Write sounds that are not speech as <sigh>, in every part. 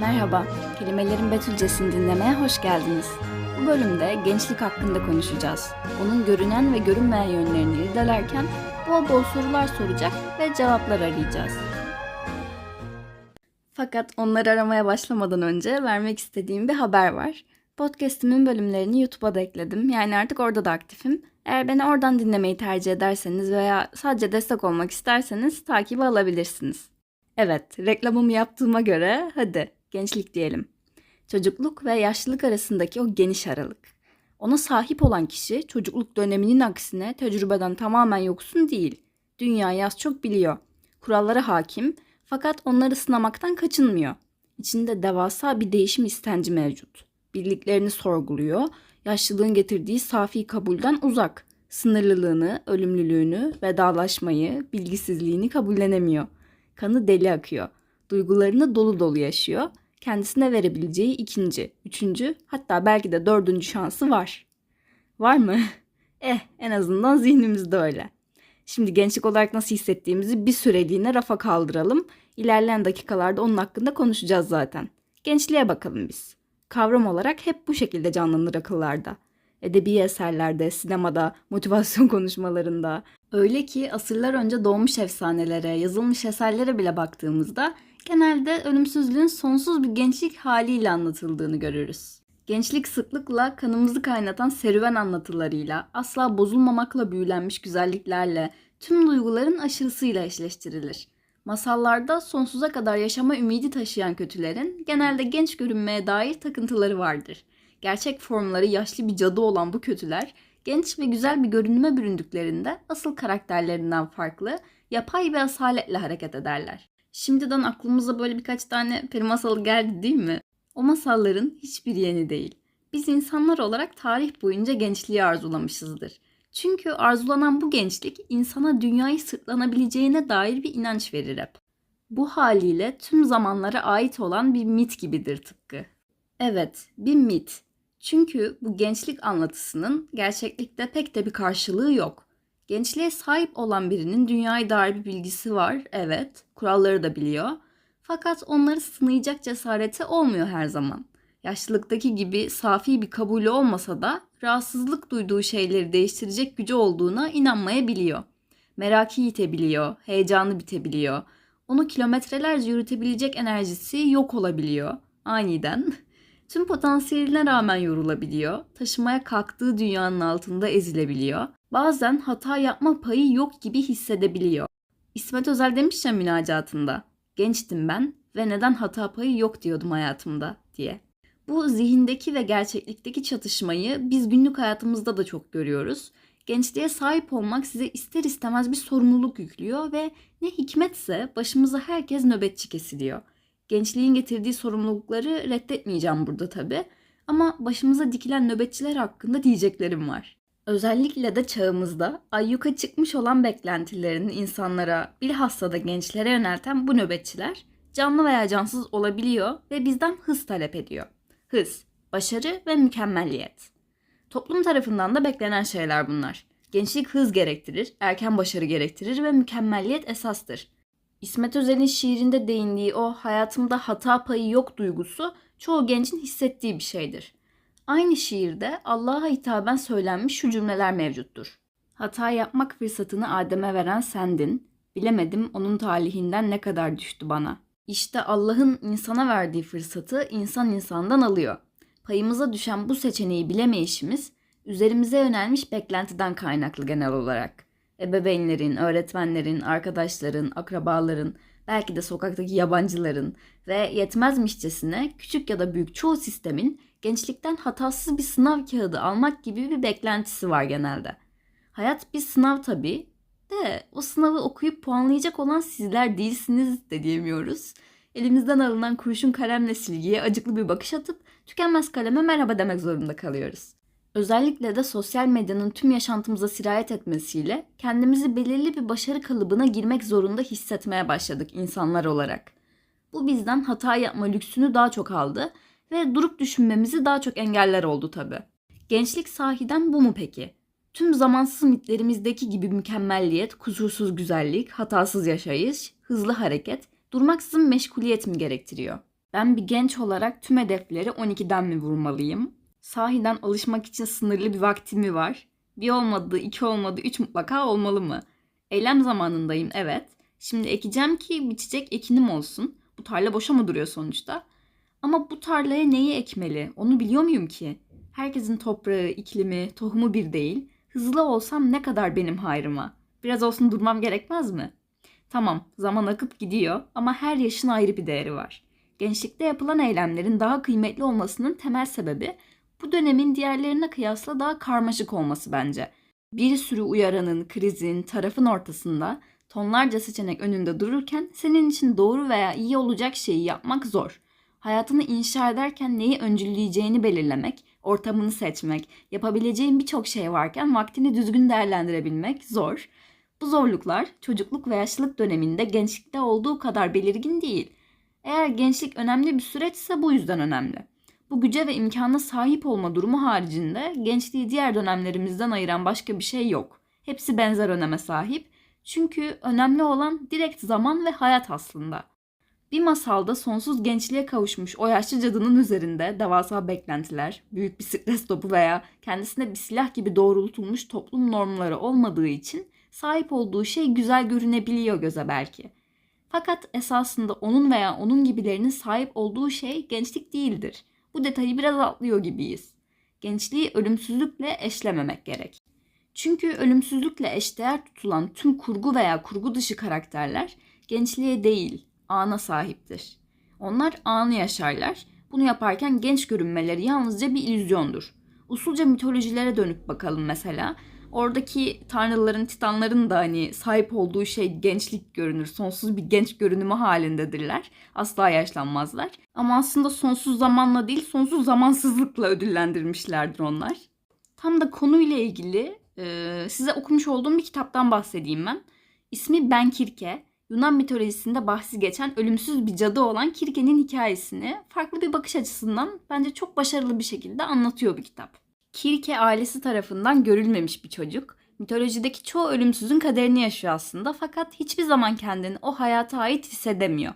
Merhaba, Kelimelerin Betülcesini dinlemeye hoş geldiniz. Bu bölümde gençlik hakkında konuşacağız. Onun görünen ve görünmeyen yönlerini irdelerken bol bol sorular soracak ve cevaplar arayacağız. Fakat onları aramaya başlamadan önce vermek istediğim bir haber var. Podcast'imin bölümlerini YouTube'a da ekledim. Yani artık orada da aktifim. Eğer beni oradan dinlemeyi tercih ederseniz veya sadece destek olmak isterseniz takibi alabilirsiniz. Evet, reklamımı yaptığıma göre hadi gençlik diyelim. Çocukluk ve yaşlılık arasındaki o geniş aralık. Ona sahip olan kişi çocukluk döneminin aksine tecrübeden tamamen yoksun değil. Dünyayı az çok biliyor. Kurallara hakim fakat onları sınamaktan kaçınmıyor. İçinde devasa bir değişim istenci mevcut. Birliklerini sorguluyor, yaşlılığın getirdiği safi kabulden uzak. Sınırlılığını, ölümlülüğünü, vedalaşmayı, bilgisizliğini kabullenemiyor. Kanı deli akıyor. Duygularını dolu dolu yaşıyor. Kendisine verebileceği ikinci, üçüncü, hatta belki de dördüncü şansı var. Var mı? <laughs> Eh, en azından zihnimizde öyle. Şimdi gençlik olarak nasıl hissettiğimizi bir süreliğine rafa kaldıralım. İlerleyen dakikalarda onun hakkında konuşacağız zaten. Gençliğe bakalım biz. Kavram olarak hep bu şekilde canlanır akıllarda. Edebi eserlerde, sinemada, motivasyon <laughs> konuşmalarında. Öyle ki asırlar önce doğmuş efsanelere, yazılmış eserlere bile baktığımızda genelde ölümsüzlüğün sonsuz bir gençlik haliyle anlatıldığını görürüz. Gençlik sıklıkla kanımızı kaynatan serüven anlatılarıyla, asla bozulmamakla büyülenmiş güzelliklerle, tüm duyguların aşırısıyla eşleştirilir. Masallarda sonsuza kadar yaşama ümidi taşıyan kötülerin genelde genç görünmeye dair takıntıları vardır. Gerçek formları yaşlı bir cadı olan bu kötüler, genç ve güzel bir görünüme büründüklerinde asıl karakterlerinden farklı, yapay bir asaletle hareket ederler. Şimdiden aklımıza böyle birkaç tane peri masalı geldi değil mi? O masalların hiçbir yeni değil. Biz insanlar olarak tarih boyunca gençliği arzulamışızdır. Çünkü arzulanan bu gençlik insana dünyayı sırtlanabileceğine dair bir inanç verir hep. Bu haliyle tüm zamanlara ait olan bir mit gibidir tıpkı. Evet, bir mit. Çünkü bu gençlik anlatısının gerçeklikte pek de bir karşılığı yok. Gençliğe sahip olan birinin dünyaya dair bir bilgisi var, evet, kuralları da biliyor. Fakat onları sınayacak cesareti olmuyor her zaman. Yaşlılıktaki gibi safi bir kabulü olmasa da rahatsızlık duyduğu şeyleri değiştirecek gücü olduğuna inanmayabiliyor. Merakı yitebiliyor, heyecanı bitebiliyor. Onu kilometrelerce yürütebilecek enerjisi yok olabiliyor aniden. Tüm potansiyeline rağmen yorulabiliyor. Taşımaya kalktığı dünyanın altında ezilebiliyor. Bazen hata yapma payı yok gibi hissedebiliyor. İsmet Özel demiş ya münacatında. Gençtim ben ve neden hata payı yok diyordum hayatımda diye. Bu zihindeki ve gerçeklikteki çatışmayı biz günlük hayatımızda da çok görüyoruz. Gençliğe sahip olmak size ister istemez bir sorumluluk yüklüyor ve ne hikmetse başımıza herkes nöbetçi kesiliyor. Gençliğin getirdiği sorumlulukları reddetmeyeceğim burada tabi ama başımıza dikilen nöbetçiler hakkında diyeceklerim var. Özellikle de çağımızda ayyuka çıkmış olan beklentilerin insanlara, bilhassa da gençlere yönelten bu nöbetçiler canlı veya cansız olabiliyor ve bizden hız talep ediyor. Hız, başarı ve mükemmelliyet. Toplum tarafından da beklenen şeyler bunlar. Gençlik hız gerektirir, erken başarı gerektirir ve mükemmelliyet esastır. İsmet Özel'in şiirinde değindiği o hayatımda hata payı yok duygusu çoğu gencin hissettiği bir şeydir. Aynı şiirde Allah'a hitaben söylenmiş şu cümleler mevcuttur. Hata yapmak fırsatını Adem'e veren sendin. Bilemedim onun talihinden ne kadar düştü bana. İşte Allah'ın insana verdiği fırsatı insan insandan alıyor. Payımıza düşen bu seçeneği bilemeyişimiz üzerimize yönelmiş beklentiden kaynaklı genel olarak. Ebeveynlerin, öğretmenlerin, arkadaşların, akrabaların, belki de sokaktaki yabancıların ve yetmezmişçesine küçük ya da büyük çoğu sistemin gençlikten hatasız bir sınav kağıdı almak gibi bir beklentisi var genelde. Hayat bir sınav tabii de o sınavı okuyup puanlayacak olan sizler değilsiniz de diyemiyoruz. Elimizden alınan kurşun kalemle silgiye acıklı bir bakış atıp tükenmez kaleme merhaba demek zorunda kalıyoruz. Özellikle de sosyal medyanın tüm yaşantımıza sirayet etmesiyle kendimizi belirli bir başarı kalıbına girmek zorunda hissetmeye başladık insanlar olarak. Bu bizden hata yapma lüksünü daha çok aldı ve durup düşünmemizi daha çok engeller oldu tabi. Gençlik sahiden bu mu peki? Tüm zamansız mitlerimizdeki gibi mükemmelliyet, kusursuz güzellik, hatasız yaşayış, hızlı hareket, durmaksızın meşguliyet mi gerektiriyor? Ben bir genç olarak tüm hedefleri 12'den mi vurmalıyım? Sahiden alışmak için sınırlı bir vaktim mi var? Bir olmadı, iki olmadı, üç mutlaka olmalı mı? Eylem zamanındayım evet. Şimdi ekeceğim ki biçecek ekinim olsun. Bu tarla boşa mı duruyor sonuçta? Ama bu tarlaya neyi ekmeli? Onu biliyor muyum ki? Herkesin toprağı, iklimi, tohumu bir değil. Hızlı olsam ne kadar benim hayrıma? Biraz olsun durmam gerekmez mi? Tamam, zaman akıp gidiyor ama her yaşın ayrı bir değeri var. Gençlikte yapılan eylemlerin daha kıymetli olmasının temel sebebi bu dönemin diğerlerine kıyasla daha karmaşık olması bence. Bir sürü uyaranın, krizin, tarafın ortasında tonlarca seçenek önünde dururken senin için doğru veya iyi olacak şeyi yapmak zor. Hayatını inşa ederken neyi öncülleyeceğini belirlemek, ortamını seçmek, yapabileceğin birçok şey varken vaktini düzgün değerlendirebilmek zor. Bu zorluklar çocukluk ve yaşlılık döneminde gençlikte olduğu kadar belirgin değil. Eğer gençlik önemli bir süreçse bu yüzden önemli. Bu güce ve imkana sahip olma durumu haricinde gençliği diğer dönemlerimizden ayıran başka bir şey yok. Hepsi benzer öneme sahip. Çünkü önemli olan direkt zaman ve hayat aslında. Bir masalda sonsuz gençliğe kavuşmuş o yaşlı cadının üzerinde devasa beklentiler, büyük bir stres topu veya kendisine bir silah gibi doğrultulmuş toplum normları olmadığı için sahip olduğu şey güzel görünebiliyor göze belki. Fakat esasında onun veya onun gibilerinin sahip olduğu şey gençlik değildir. Bu detayı biraz atlıyor gibiyiz. Gençliği ölümsüzlükle eşlememek gerek. Çünkü ölümsüzlükle eşdeğer tutulan tüm kurgu veya kurgu dışı karakterler gençliğe değil, ana sahiptir. Onlar anı yaşarlar. Bunu yaparken genç görünmeleri yalnızca bir illüzyondur. Usulca mitolojilere dönüp bakalım mesela. Oradaki tanrıların, titanların da hani sahip olduğu şey gençlik görünür. Sonsuz bir genç görünümü halindedirler. Asla yaşlanmazlar. Ama aslında sonsuz zamanla değil, sonsuz zamansızlıkla ödüllendirmişlerdir onlar. Tam da konuyla ilgili e, size okumuş olduğum bir kitaptan bahsedeyim ben. İsmi Ben Kirke. Yunan mitolojisinde bahsi geçen ölümsüz bir cadı olan Kirke'nin hikayesini farklı bir bakış açısından bence çok başarılı bir şekilde anlatıyor bu kitap. Kirke ailesi tarafından görülmemiş bir çocuk. Mitolojideki çoğu ölümsüzün kaderini yaşıyor aslında fakat hiçbir zaman kendini o hayata ait hissedemiyor.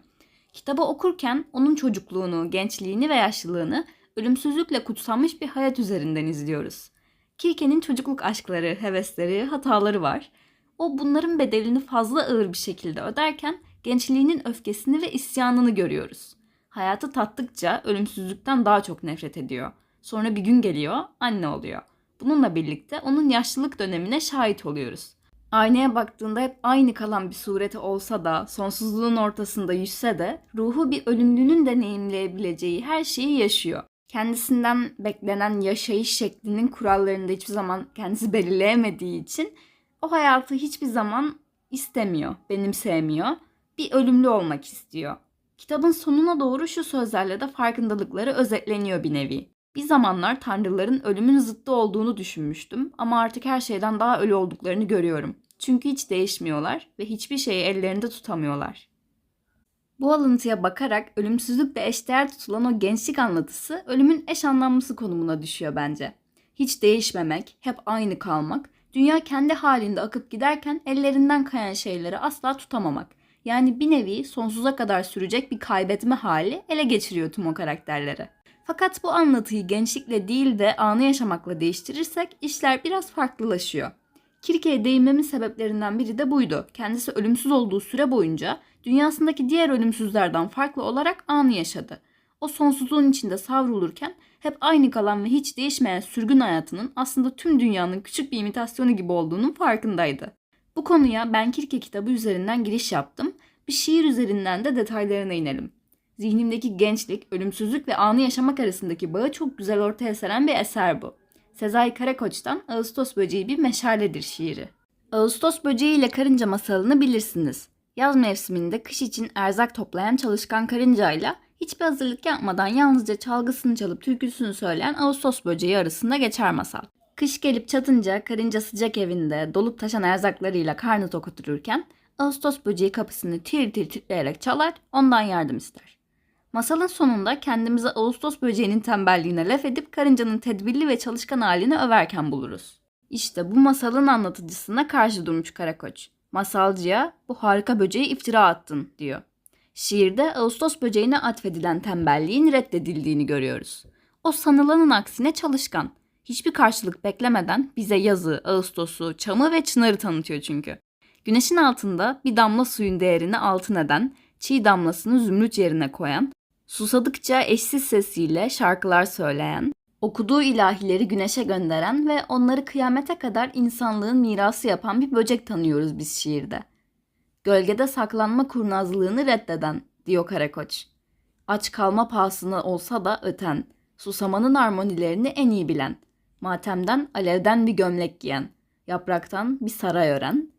Kitabı okurken onun çocukluğunu, gençliğini ve yaşlılığını ölümsüzlükle kutsanmış bir hayat üzerinden izliyoruz. Kirke'nin çocukluk aşkları, hevesleri, hataları var. O bunların bedelini fazla ağır bir şekilde öderken gençliğinin öfkesini ve isyanını görüyoruz. Hayatı tattıkça ölümsüzlükten daha çok nefret ediyor. Sonra bir gün geliyor, anne oluyor. Bununla birlikte onun yaşlılık dönemine şahit oluyoruz. Aynaya baktığında hep aynı kalan bir sureti olsa da, sonsuzluğun ortasında yüzse de, ruhu bir ölümlünün deneyimleyebileceği her şeyi yaşıyor. Kendisinden beklenen yaşayış şeklinin kurallarını da hiçbir zaman kendisi belirleyemediği için o hayatı hiçbir zaman istemiyor, benimseyemiyor. Bir ölümlü olmak istiyor. Kitabın sonuna doğru şu sözlerle de farkındalıkları özetleniyor bir nevi. Bir zamanlar tanrıların ölümün zıttı olduğunu düşünmüştüm ama artık her şeyden daha ölü olduklarını görüyorum. Çünkü hiç değişmiyorlar ve hiçbir şeyi ellerinde tutamıyorlar. Bu alıntıya bakarak ölümsüzlükle eşdeğer tutulan o gençlik anlatısı ölümün eş anlamlısı konumuna düşüyor bence. Hiç değişmemek, hep aynı kalmak, dünya kendi halinde akıp giderken ellerinden kayan şeyleri asla tutamamak. Yani bir nevi sonsuza kadar sürecek bir kaybetme hali ele geçiriyor tüm o karakterleri. Fakat bu anlatıyı gençlikle değil de anı yaşamakla değiştirirsek işler biraz farklılaşıyor. Kirke'ye değinmemin sebeplerinden biri de buydu. Kendisi ölümsüz olduğu süre boyunca dünyasındaki diğer ölümsüzlerden farklı olarak anı yaşadı. O sonsuzluğun içinde savrulurken hep aynı kalan ve hiç değişmeyen sürgün hayatının aslında tüm dünyanın küçük bir imitasyonu gibi olduğunun farkındaydı. Bu konuya Ben Kirke kitabı üzerinden giriş yaptım. Bir şiir üzerinden de detaylarına inelim. Zihnimdeki gençlik, ölümsüzlük ve anı yaşamak arasındaki bağı çok güzel ortaya seren bir eser bu. Sezai Karakoç'tan Ağustos Böceği bir meşaledir şiiri. Ağustos Böceği ile Karınca masalını bilirsiniz. Yaz mevsiminde kış için erzak toplayan çalışkan karıncayla hiçbir hazırlık yapmadan yalnızca çalgısını çalıp türküsünü söyleyen Ağustos böceği arasında geçer masal. Kış gelip çatınca karınca sıcak evinde dolup taşan erzaklarıyla karnı tok otururken Ağustos böceği kapısını tir tir titreyerek çalar ondan yardım ister. Masalın sonunda kendimizi Ağustos böceğinin tembelliğine laf edip karıncanın tedbirli ve çalışkan halini överken buluruz. İşte bu masalın anlatıcısına karşı durmuş Karakoç. Masalcıya bu harika böceği iftira attın diyor. Şiirde Ağustos böceğine atfedilen tembelliğin reddedildiğini görüyoruz. O sanılanın aksine çalışkan. Hiçbir karşılık beklemeden bize yazı, Ağustos'u, çamı ve çınarı tanıtıyor çünkü. Güneşin altında bir damla suyun değerini altın eden, çiğ damlasını zümrüt yerine koyan, susadıkça eşsiz sesiyle şarkılar söyleyen, okuduğu ilahileri güneşe gönderen ve onları kıyamete kadar insanlığın mirası yapan bir böcek tanıyoruz biz şiirde. Gölgede saklanma kurnazlığını reddeden, diyor Karakoç. Aç kalma pahasına olsa da öten, susamanın armonilerini en iyi bilen, matemden alevden bir gömlek giyen, yapraktan bir saray ören,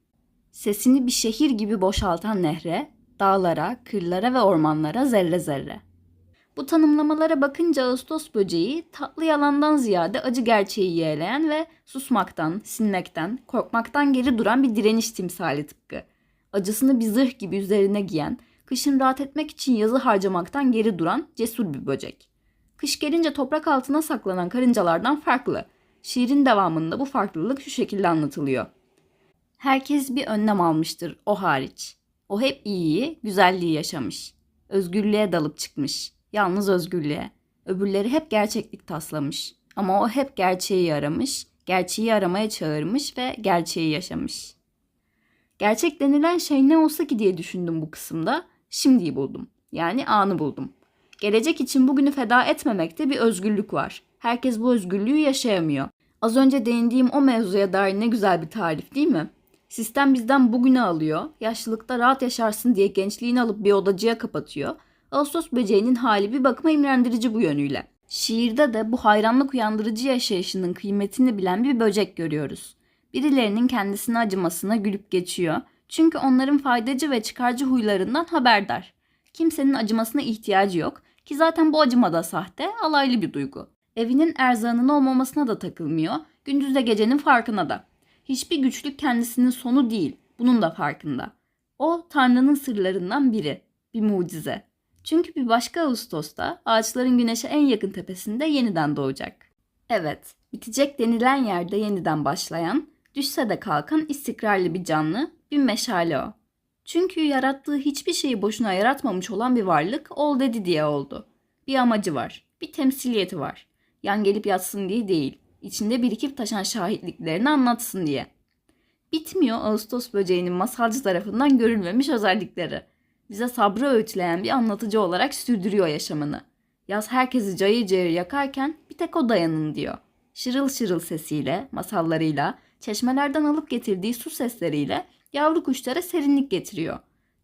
sesini bir şehir gibi boşaltan nehre, dağlara, kırlara ve ormanlara zerre zerre. Bu tanımlamalara bakınca Ağustos böceği tatlı yalandan ziyade acı gerçeği yeğleyen ve susmaktan, sinmekten, korkmaktan geri duran bir direniş timsali tıpkı. Acısını bir zırh gibi üzerine giyen, kışın rahat etmek için yazı harcamaktan geri duran cesur bir böcek. Kış gelince toprak altına saklanan karıncalardan farklı. Şiirin devamında bu farklılık şu şekilde anlatılıyor. Herkes bir önlem almıştır, o hariç. O hep iyiyi, güzelliği yaşamış. Özgürlüğe dalıp çıkmış. Yalnız özgürlüğe. Öbürleri hep gerçeklik taslamış. Ama o hep gerçeği aramış, gerçeği aramaya çağırmış ve gerçeği yaşamış. Gerçek denilen şey ne olsa ki diye düşündüm bu kısımda. Şimdiyi buldum. Yani anı buldum. Gelecek için bugünü feda etmemekte bir özgürlük var. Herkes bu özgürlüğü yaşayamıyor. Az önce değindiğim o mevzuya dair ne güzel bir tarif değil mi? Sistem bizden bugünü alıyor, yaşlılıkta rahat yaşarsın diye gençliğini alıp bir odacıya kapatıyor. Ağustos böceğinin hali bir bakıma imrendirici bu yönüyle. Şiirde de bu hayranlık uyandırıcı yaşayışının kıymetini bilen bir böcek görüyoruz. Birilerinin kendisine acımasına gülüp geçiyor. Çünkü onların faydacı ve çıkarcı huylarından haberdar. Kimsenin acımasına ihtiyacı yok ki zaten bu acıma da sahte, alaylı bir duygu. Evinin erzağının olmamasına da takılmıyor, gündüzle gecenin farkına da. Hiçbir güçlük kendisinin sonu değil, bunun da farkında. O Tanrı'nın sırlarından biri, bir mucize. Çünkü bir başka Ağustos'ta ağaçların güneşe en yakın tepesinde yeniden doğacak. Evet, bitecek denilen yerde yeniden başlayan, düşse de kalkan istikrarlı bir canlı, bir meşale o. Çünkü yarattığı hiçbir şeyi boşuna yaratmamış olan bir varlık ol dedi diye oldu. Bir amacı var, bir temsiliyeti var. Yan gelip yatsın diye değil, içinde birikip taşan şahitliklerini anlatsın diye. Bitmiyor Ağustos böceğinin masalcı tarafından görülmemiş özellikleri. Bize sabrı öğütleyen bir anlatıcı olarak sürdürüyor yaşamını. Yaz herkesi cayır cayır yakarken bir tek o dayanın diyor. Şırıl şırıl sesiyle, masallarıyla, çeşmelerden alıp getirdiği su sesleriyle yavru kuşlara serinlik getiriyor.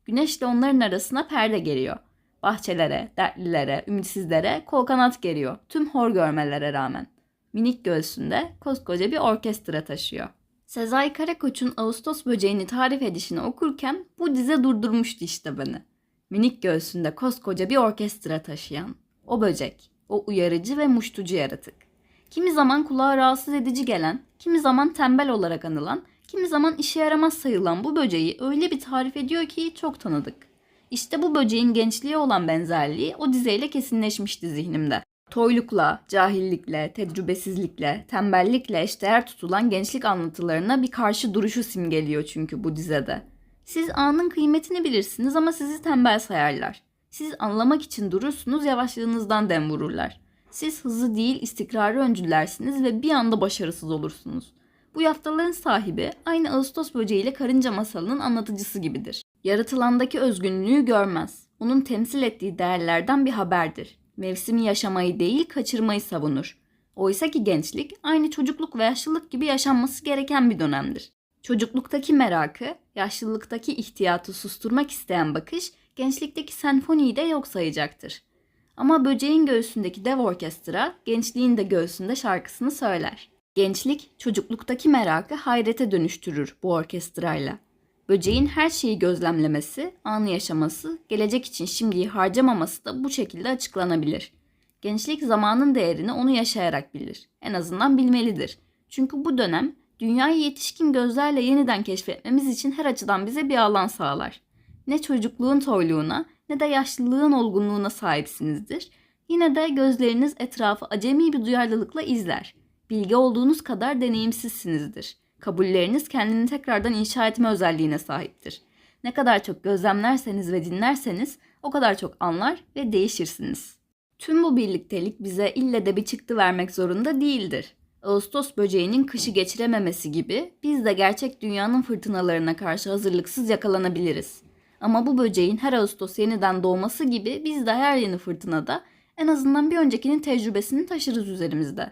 Güneşle onların arasına perde geliyor. Bahçelere, dertlilere, ümitsizlere kol kanat geliyor. Tüm hor görmelere rağmen. Minik göğsünde koskoca bir orkestra taşıyor. Sezai Karakoç'un Ağustos böceğini tarif edişini okurken bu dize durdurmuştu işte beni. Minik göğsünde koskoca bir orkestra taşıyan. O böcek, o uyarıcı ve muştucu yaratık. Kimi zaman kulağa rahatsız edici gelen, kimi zaman tembel olarak anılan, kimi zaman işe yaramaz sayılan bu böceği öyle bir tarif ediyor ki çok tanıdık. İşte bu böceğin gençliğe olan benzerliği o dizeyle kesinleşmişti zihnimde. Toylukla, cahillikle, tecrübesizlikle, tembellikle eşdeğer tutulan gençlik anlatılarına bir karşı duruşu simgeliyor çünkü bu dizede. Siz anın kıymetini bilirsiniz ama sizi tembel sayarlar. Siz anlamak için durursunuz, yavaşlığınızdan dem vururlar. Siz hızlı değil, istikrarı öncüllersiniz ve bir anda başarısız olursunuz. Bu yaftaların sahibi aynı Ağustos böceğiyle karınca masalının anlatıcısı gibidir. Yaratılandaki özgünlüğü görmez. Onun temsil ettiği değerlerden bir haberdir. Mevsimi yaşamayı değil kaçırmayı savunur. Oysa ki gençlik aynı çocukluk ve yaşlılık gibi yaşanması gereken bir dönemdir. Çocukluktaki merakı, yaşlılıktaki ihtiyatı susturmak isteyen bakış gençlikteki senfoniyi de yok sayacaktır. Ama böceğin göğsündeki dev orkestra gençliğin de göğsünde şarkısını söyler. Gençlik çocukluktaki merakı hayrete dönüştürür bu orkestrayla. Böceğin her şeyi gözlemlemesi, anı yaşaması, gelecek için şimdiyi harcamaması da bu şekilde açıklanabilir. Gençlik zamanın değerini onu yaşayarak bilir. En azından bilmelidir. Çünkü bu dönem dünyayı yetişkin gözlerle yeniden keşfetmemiz için her açıdan bize bir alan sağlar. Ne çocukluğun toyluğuna ne de yaşlılığın olgunluğuna sahipsinizdir. Yine de gözleriniz etrafı acemi bir duyarlılıkla izler. Bilgi olduğunuz kadar deneyimsizsinizdir. Kabulleriniz kendini tekrardan inşa etme özelliğine sahiptir. Ne kadar çok gözlemlerseniz ve dinlerseniz o kadar çok anlar ve değişirsiniz. Tüm bu birliktelik bize ille de bir çıktı vermek zorunda değildir. Ağustos böceğinin kışı geçirememesi gibi biz de gerçek dünyanın fırtınalarına karşı hazırlıksız yakalanabiliriz. Ama bu böceğin her Ağustos yeniden doğması gibi biz de her yeni fırtınada en azından bir öncekinin tecrübesini taşırız üzerimizde.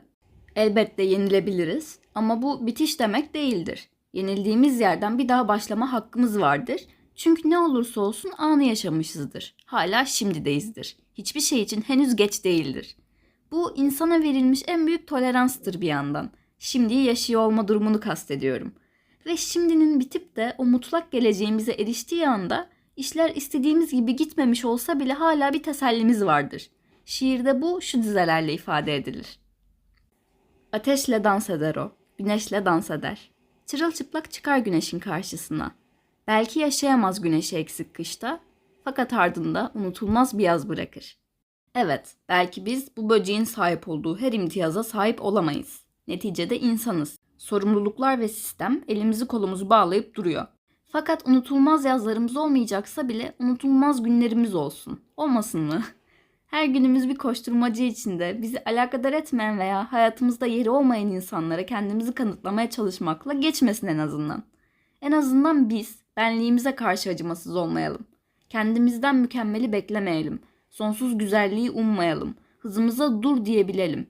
Elbette yenilebiliriz ama bu bitiş demek değildir. Yenildiğimiz yerden bir daha başlama hakkımız vardır. Çünkü ne olursa olsun anı yaşamışızdır. Hala şimdideyizdir. Hiçbir şey için henüz geç değildir. Bu insana verilmiş en büyük toleranstır bir yandan. Şimdiyi yaşıyor olma durumunu kastediyorum. Ve şimdinin bitip de o mutlak geleceğimize eriştiği anda işler istediğimiz gibi gitmemiş olsa bile hala bir tesellimiz vardır. Şiirde bu şu dizelerle ifade edilir. Ateşle dans eder o, güneşle dans eder. Çırılçıplak çıkar güneşin karşısına. Belki yaşayamaz güneşi eksik kışta, fakat ardında unutulmaz bir yaz bırakır. Evet, belki biz bu böceğin sahip olduğu her imtiyaza sahip olamayız. Neticede insanız. Sorumluluklar ve sistem elimizi kolumuzu bağlayıp duruyor. Fakat unutulmaz yazlarımız olmayacaksa bile unutulmaz günlerimiz olsun. Olmasın mı? <laughs> Her günümüz bir koşturmacı içinde bizi alakadar etmeyen veya hayatımızda yeri olmayan insanlara kendimizi kanıtlamaya çalışmakla geçmesin en azından. En azından biz benliğimize karşı acımasız olmayalım. Kendimizden mükemmeli beklemeyelim. Sonsuz güzelliği ummayalım. Hızımıza dur diyebilelim.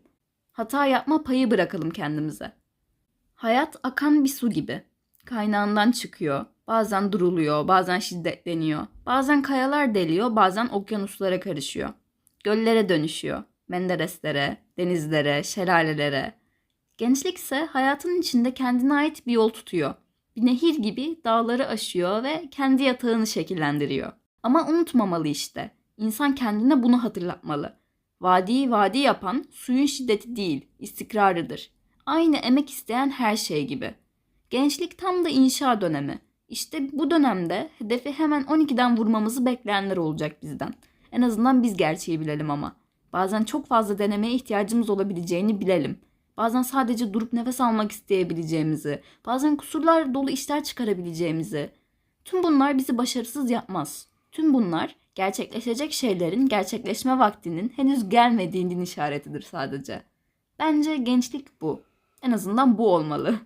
Hata yapma payı bırakalım kendimize. Hayat akan bir su gibi. Kaynağından çıkıyor, bazen duruluyor, bazen şiddetleniyor, bazen kayalar deliyor, bazen okyanuslara karışıyor. Göllere dönüşüyor, mendereslere, denizlere, şelalelere. Gençlik ise hayatın içinde kendine ait bir yol tutuyor. Bir nehir gibi dağları aşıyor ve kendi yatağını şekillendiriyor. Ama unutmamalı işte. İnsan kendine bunu hatırlatmalı. Vadiyi vadi yapan suyun şiddeti değil, istikrarıdır. Aynı emek isteyen her şey gibi. Gençlik tam da inşa dönemi. İşte bu dönemde hedefi hemen 12'den vurmamızı bekleyenler olacak bizden. En azından biz gerçeği bilelim ama. Bazen çok fazla denemeye ihtiyacımız olabileceğini bilelim. Bazen sadece durup nefes almak isteyebileceğimizi, bazen kusurlar dolu işler çıkarabileceğimizi. Tüm bunlar bizi başarısız yapmaz. Tüm bunlar gerçekleşecek şeylerin gerçekleşme vaktinin henüz gelmediğinin işaretidir sadece. Bence gençlik bu. En azından bu olmalı.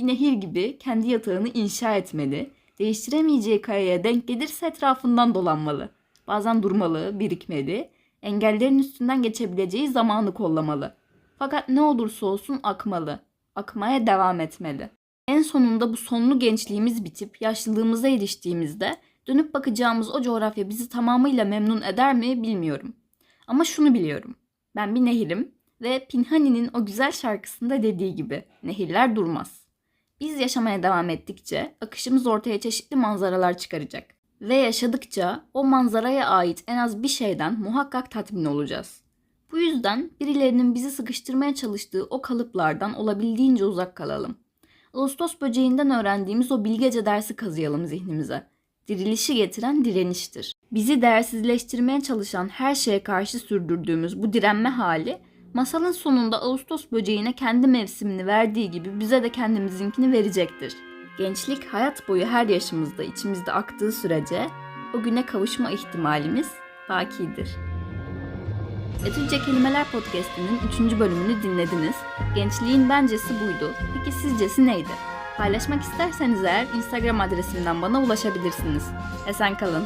Bir nehir gibi kendi yatağını inşa etmeli, değiştiremeyeceği kayaya denk gelirse etrafından dolanmalı. Bazen durmalı, birikmeli, engellerin üstünden geçebileceği zamanı kollamalı. Fakat ne olursa olsun akmalı, akmaya devam etmeli. En sonunda bu sonlu gençliğimiz bitip yaşlılığımıza eriştiğimizde dönüp bakacağımız o coğrafya bizi tamamıyla memnun eder mi bilmiyorum. Ama şunu biliyorum. Ben bir nehirim ve Pinhani'nin o güzel şarkısında dediği gibi nehirler durmaz. Biz yaşamaya devam ettikçe akışımız ortaya çeşitli manzaralar çıkaracak. Ve yaşadıkça o manzaraya ait en az bir şeyden muhakkak tatmin olacağız. Bu yüzden birilerinin bizi sıkıştırmaya çalıştığı o kalıplardan olabildiğince uzak kalalım. Ağustos böceğinden öğrendiğimiz o bilgece dersi kazıyalım zihnimize. Dirilişi getiren direniştir. Bizi değersizleştirmeye çalışan her şeye karşı sürdürdüğümüz bu direnme hali masalın sonunda Ağustos böceğine kendi mevsimini verdiği gibi bize de kendimizinkini verecektir. Gençlik hayat boyu her yaşımızda içimizde aktığı sürece o güne kavuşma ihtimalimiz bakidir. Etütçe Kelimeler Podcast'inin 3. bölümünü dinlediniz. Gençliğin bencesi buydu. Peki sizcesi neydi? Paylaşmak isterseniz eğer Instagram adresimden bana ulaşabilirsiniz. Esen kalın.